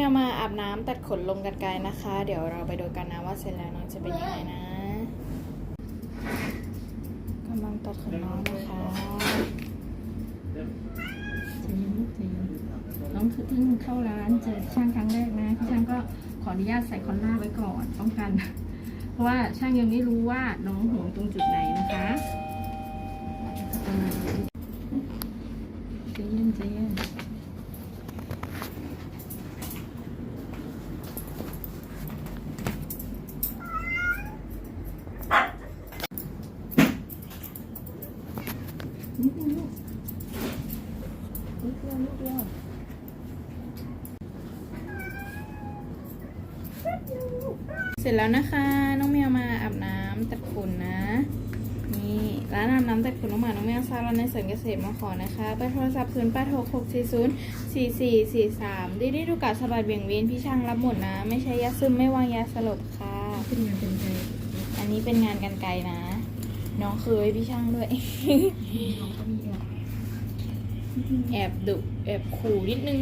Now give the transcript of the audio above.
แมวมาอาบน้ำตัดขนลมกันไกลนะคะ เดี๋ยวเราไปดูกันนะว่าเสร็จแล้วน้องจะเป็นยังไงนะกำลังตัดขนน้องนะคะนลูกใจเย็นน้องเพิ่งเข้าร้านเจอช่างครั้งแรกนะพี่ช่างก็ขออนุญาตใส่คอนล่าไว้ก่อนป้องกัน เพราะว่าช่างยังไม่รู้ว่าน้องห่วงตรงจุดไหนนะคะมาณนี้ใจเย็นใจเย็น นิดนึงลูกนิดเดียวนิดเดียวเสร็จแล้วนะคะ น้องแมวมาอาบน้ำตัดขนนะนี่ร้านอาบน้ำตัดขนน้องหมาน้องแมวซาลอนในสวนเกษตรมาขอนะคะเบอร์โทรศัพท์0 8 6 6 4 0 4 4 4 3ดีดีดูการสะบัดเบี่ยงเวียนพี่ช่างรับหมดนะ ไม่ใช่ยาซึมไม่วางยาสลบค่ะเป็นงานเป็นใจอันนี้เป็นงานกันไกลนะ น้องเคยพี่ช่างด้วยน้องก็มีแบบแอบดุแอบขู่นิดนึง